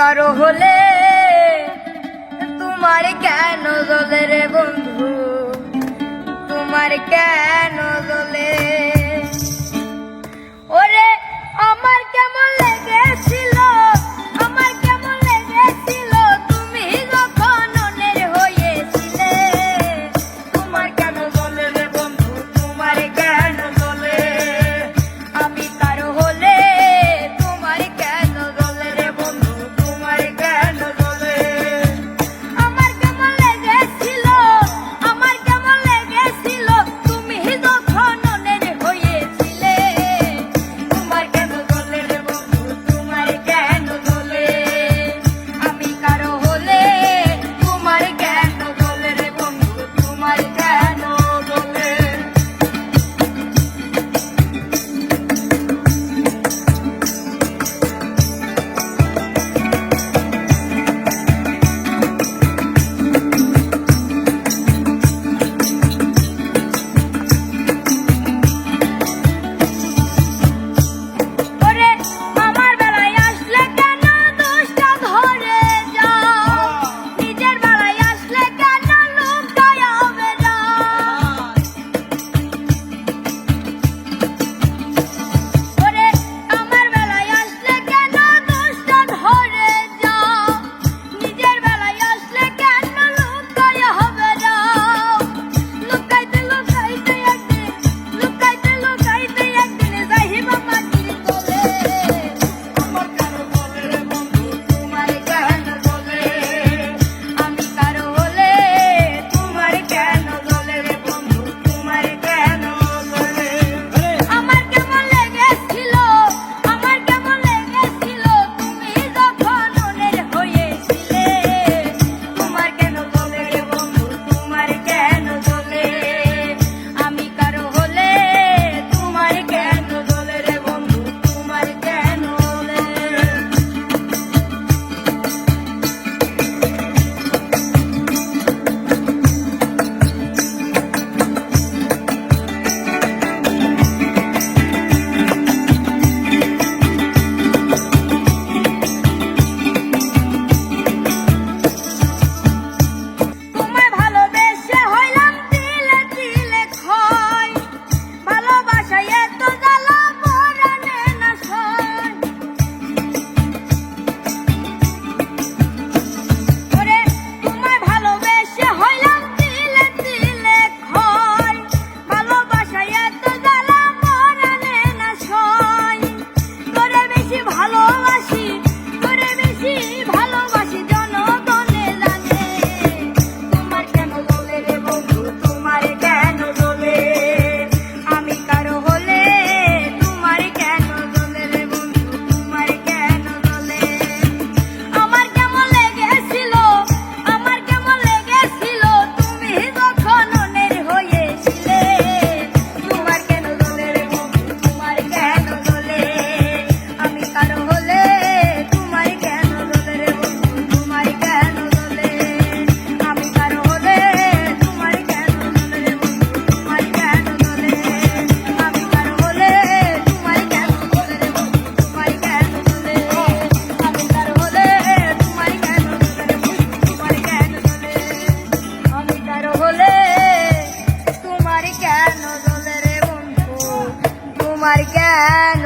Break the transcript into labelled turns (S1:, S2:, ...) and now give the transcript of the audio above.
S1: কারও হলে তোমার কেন জলে বন্ধু? তোমার কেন জলে হলে তোমার কেন দোলে রে বন্ধু? তোমার কেন